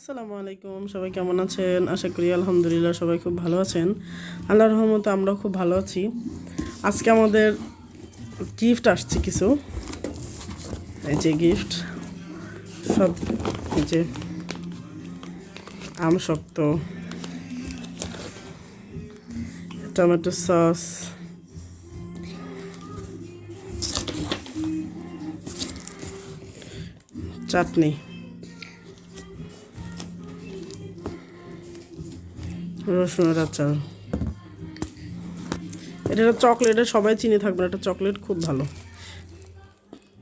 আসসালামু আলাইকুম, সবাই কেমন আছেন? আশা করি আলহামদুলিল্লাহ সবাই খুব ভালো আছেন। আল্লাহর রহমতে আমরাও খুব ভালো আছি। আজকে আমাদের গিফট আসছে কিছু। এই যে গিফট সব এই যে আম শক্ত, টমেটো সস, চাটনি। রসুনের আচার। এটা চকলেট সবাই চিনি থাকবে না এটা চকলেট খুব ভালো।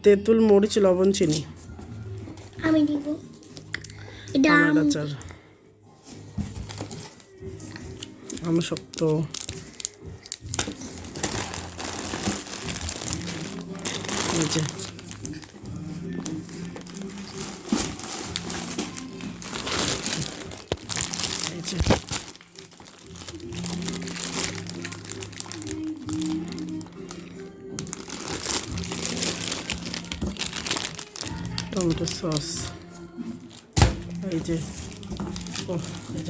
তেঁতুল মরিচ লবণ চিনি। আমি দিব। এটা আম। আচার। আম শক্ত। এই যে। Tomato sauce. এই যে ও এই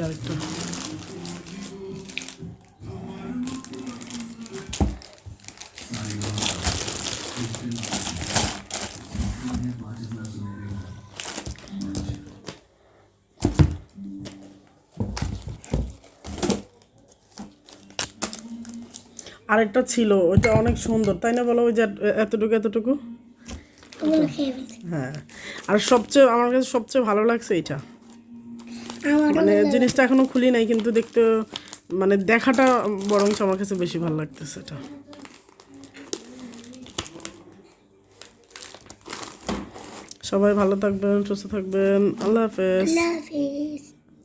আরেকটা ছিল, ওইটা অনেক সুন্দর, তাই না বলো? ওই যে এতটুকু এতটুকু? হ্যাঁ। আর সবচেয়ে আমার কাছে সবচেয়ে ভালো লাগছে এটা মানে জিনিসটা এখনও খুলি নাই কিন্তু দেখতে মানে দেখাটা বরঞ্চ আমার কাছে বেশি ভালো লাগতেছে এটা। সবাই ভালো থাকবেন সুস্থ থাকবেন। আল্লাহ হাফেজ। আল্লাহ হাফিজ।